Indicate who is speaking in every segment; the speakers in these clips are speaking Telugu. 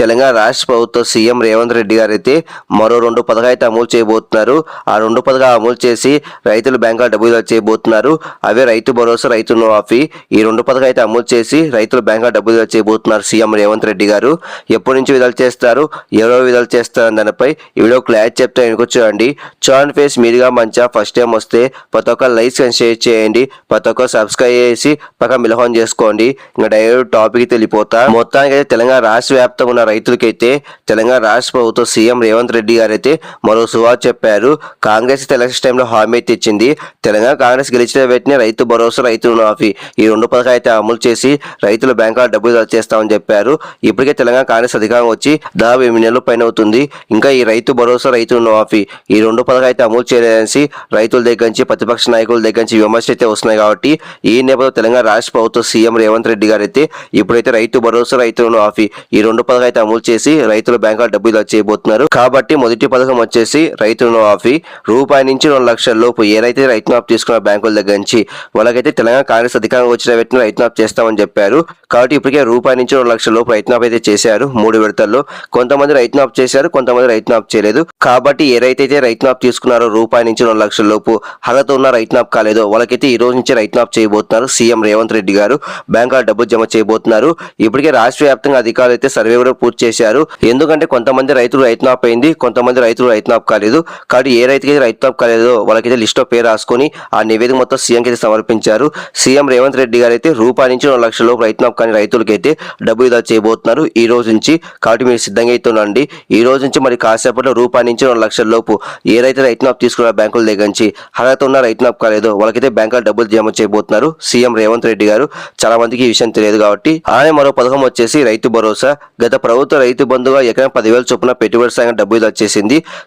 Speaker 1: తెలంగాణ రాష్ట్ర ప్రభుత్వ సీఎం రేవంత్ రెడ్డి గారు అయితే మరో రెండు పథకాలు అయితే అమలు చేయబోతున్నారు. ఆ రెండు పథకాలు అమలు చేసి రైతులు బ్యాంకులో డబ్బులు చేయబోతున్నారు. అవే రైతు భరోసా రైతు రుణమాఫీ ఈ రెండు పథకాలు అయితే అమలు చేసి రైతులు బ్యాంకులో డబ్బులు చేయబోతున్నారు సీఎం రేవంత్ రెడ్డి గారు. ఎప్పటి నుంచి విడుదల చేస్తారు? ఎవరో విడుదల చేస్తారు దానిపై ఈ వీడియో క్లారిటీ చెప్తే వెనుక చూడండి. చూడండి ఫేస్ మీరుగా మంచిగా ఫస్ట్ టైం వస్తే ప్రతి ఒక్క లైక్స్ అండ్ షేర్ చేయండి. ప్రతి ఒక్క సబ్స్క్రైబ్ చేసి పక్క మిలహం చేసుకోండి. ఇంకా డైరెక్ట్ టాపిక్ తెలిపోతా మొత్తానికి అయితే తెలంగాణ రాష్ట్ర వ్యాప్తంగా ఉన్న రైతులకైతే తెలంగాణ రాష్ట్ర ప్రభుత్వం సీఎం రేవంత్ రెడ్డి గారు అయితే మరో సువార్ చెప్పారు. కాంగ్రెస్ ఎలక్షన్ టైంలో హామీ అయితే ఇచ్చింది. తెలంగాణ కాంగ్రెస్ గెలిచిన వెంటనే రైతు భరోసా రైతు రుణమాఫీ ఈ రెండు పథకాలు అయితే అమలు చేసి రైతుల బ్యాంకులో డబ్బులు చేస్తామని చెప్పారు. ఇప్పటికే తెలంగాణ కాంగ్రెస్ అధికారం వచ్చి దాదాపు ఎనిమిది నెలలు పైన అవుతుంది ఇంకా ఈ రైతు భరోసా రైతు రుణమాఫీ ఈ రెండు పథకాలు అయితే అమలు చేయలేదనేసి రైతుల దగ్గర నుంచి ప్రతిపక్ష నాయకుల దగ్గర నుంచి విమర్శలు అయితే వస్తున్నాయి కాబట్టి ఈ నేపథ్యంలో తెలంగాణ రాష్ట్ర ప్రభుత్వం సీఎం రేవంత్ రెడ్డి గారు అయితే ఇప్పుడైతే రైతు భరోసా రైతు రుణమాఫీ ఈ రెండు పథకాలు అయితే అమలు చేసి రైతుల బ్యాంకులో డబ్బులు ఇలా చేయబోతున్నారు. కాబట్టి మొదటి పథకం వచ్చేసి రైతు రుణమాఫీ రూపాయి నుంచి రెండు లక్షల లోపు ఏదైతే రైతు మాఫ్ తీసుకున్న బ్యాంకుల దగ్గర నుంచి వాళ్ళకైతే తెలంగాణ కాంగ్రెస్ అధికారం వచ్చిన వ్యక్తిని రైతు మాఫ్ చేస్తామని చెప్పారు. కాబట్టి ఇప్పటికే రూపాయి నుంచి రెండు లక్షల లోపు రైతు మాఫ్ అయితే చేశారు మూడు విడతల్లో. కొంతమంది రైతు మాఫ్ చేశారు కొంతమంది రైతు మాఫ్ చేయలేదు. కాబట్టి ఏ రైతైతే రైతు మాఫ్ తీసుకున్నారో రూపాయి నుంచి రెండు లక్షల లోపు అర్హత ఉన్న రైతు మాఫ్ కాలేదో వాళ్ళకైతే ఈ రోజు నుంచి రైతు మాఫ్ చేయబోతున్నారు సీఎం రేవంత్ రెడ్డి గారు. బ్యాంకులో డబ్బు జమ చేయబోతున్నారు. ఇప్పటికే రాష్ట్ర వ్యాప్తంగా అధికారులు అయితే సర్వే కూడా పూర్తి చేశారు. ఎందుకంటే కొంతమంది రైతులు రైతు అయింది కొంతమంది రైతులు రైతు కాలేదు. కాబట్టి ఏ రైతుకైతే రైతు కాలేదో వాళ్ళకైతే లిస్ట్ పేరు రాసుకొని ఆ నివేదిక మొత్తం సీఎం అయితే సమర్పించారు. సీఎం రేవంత్ రెడ్డి గారు అయితే రూపాయి నుంచి రెండు లక్షల లోపు రైతు కాని రైతులకైతే డబ్బు విడుదల చేయబోతున్నారు ఈ రోజు నుంచి. కాబట్టి మీరు సిద్ధంగా అయితే ఉండండి. ఈ రోజు నుంచి మరి కాసేపట్లో రూపాయి నుంచి రెండు లక్షల లోపు ఏ రైతు రైతు తీసుకున్న బ్యాంకుల దగ్గర నుంచి అర్హత ఉన్న రైతు కాలేదో వాళ్ళకైతే బ్యాంకులో డబ్బులు జమ చేయబోతున్నారు సీఎం రేవంత్ రెడ్డి గారు. చాలా మందికి ఈ విషయం తెలియదు కాబట్టి అలానే మరో పథకం వచ్చేసి రైతు భరోసా. గత ప్రభుత్వ రైతు బంధుగా ఎకరం పదివేల చొప్పున పెట్టుబడి సంఘం డబ్బు విడుదల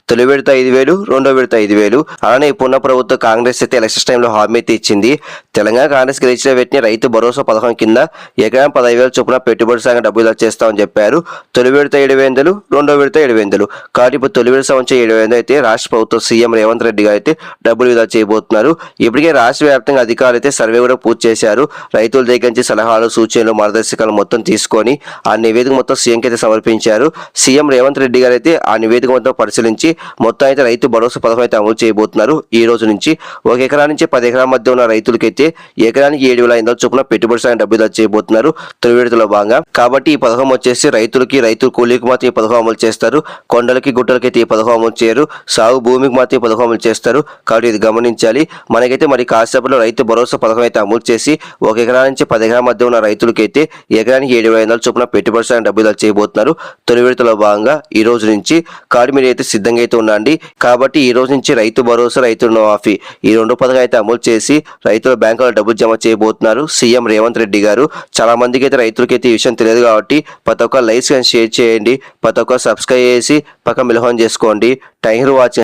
Speaker 1: తొలి విడత ఐదు వేలు రెండో విడత ఐదు వేలు. అలానే ఇప్పుడున్న ప్రభుత్వ కాంగ్రెస్ అయితే ఎలక్షన్ టైంలో హామీ అయితే ఇచ్చింది. తెలంగాణ కాంగ్రెస్ గెలిచిన వెంటనే రైతు భరోసా పథకం కింద ఎకరం పదహైదు వేల చొప్పున పెట్టుబడి సంఘం డబ్బు విడుదల చేస్తామని చెప్పారు. తొలి విడత ఏడు వేలు రెండో విడత ఏడు వందలు కాబట్టి ఇప్పుడు తొలి విడత సంవత్సరం ఏడు వందలు అయితే రాష్ట్ర ప్రభుత్వం సీఎం రేవంత్ రెడ్డి గారు అయితే డబ్బులు విడుదల చేయబోతున్నారు. ఇప్పటికే రాష్ట్ర వ్యాప్తంగా అధికారులు అయితే సర్వే కూడా పూర్తి చేశారు. రైతుల దగ్గర నుంచి సలహాలు సూచనలు మార్గదర్శకాలు మొత్తం తీసుకొని ఆ నివేదిక మొత్తం సీఎంకి అయితే సమర్పించారు. సీఎం రేవంత్ రెడ్డి గారు అయితే ఆ నివేదిక మొత్తం పరిశీలించి మొత్తం అయితే రైతు భరోసా పథకం అయితే అమలు చేయబోతున్నారు. ఈ రోజు నుంచి ఒక ఎకరా నుంచి పది ఎకరాల మధ్య ఉన్న రైతులకైతే ఎకరానికి ఏడు వేల ఐదు చొప్పున పెట్టుబడి సాయం డబ్బులు చేయబోతున్నారు. తొలి విడతలో భాగంగా కాబట్టి ఈ పథకం వచ్చేసి రైతులకి రైతు కూలీకి మాత్రం ఈ పథకం అమలు చేస్తారు. కొండలకి గుట్టలకి అయితే ఈ పథకం అమలు చేయరు. సాగు భూమికి మాత్రం ఈ పథకం అమలు చేస్తారు. కాబట్టి ఇది గమనించాలి. మనకైతే మరి కాసేపట్లో రైతు భరోసా పథకం అయితే అమలు చేసి ఒక ఎకరా నుంచి పది ఎకరాల మధ్య ఉన్న రైతులకైతే ఎకరానికి ఏడు వేల ఐదు చొప్పున పెట్టుబడి సాయం డబ్బులు చేయబోతున్నారు. చేయబోతున్నారు తొలి విడతలో భాగంగా ఈ రోజు నుంచి కార్డు మీరు అయితే సిద్ధంగా అయితే ఉండండి కాబట్టి ఈ రోజు నుంచి రైతు భరోసా రైతు రుణమాఫీ ఈ రెండు పథకం అయితే అమలు చేసి రైతుల బ్యాంకులో డబ్బులు జమ చేయబోతున్నారు. సీఎం రేవంత్ రెడ్డి గారు చాలా మందికి అయితే రైతులకైతే ఈ విషయం తెలియదు కాబట్టి ప్రతి ఒక్క లైక్స్ కానీ షేర్ చేయండి ప్రతి ఒక్క సబ్స్క్రైబ్ చేసి పక్క మిలహం చేసుకోండి. టైర్ వాచ్ వాచింగ్.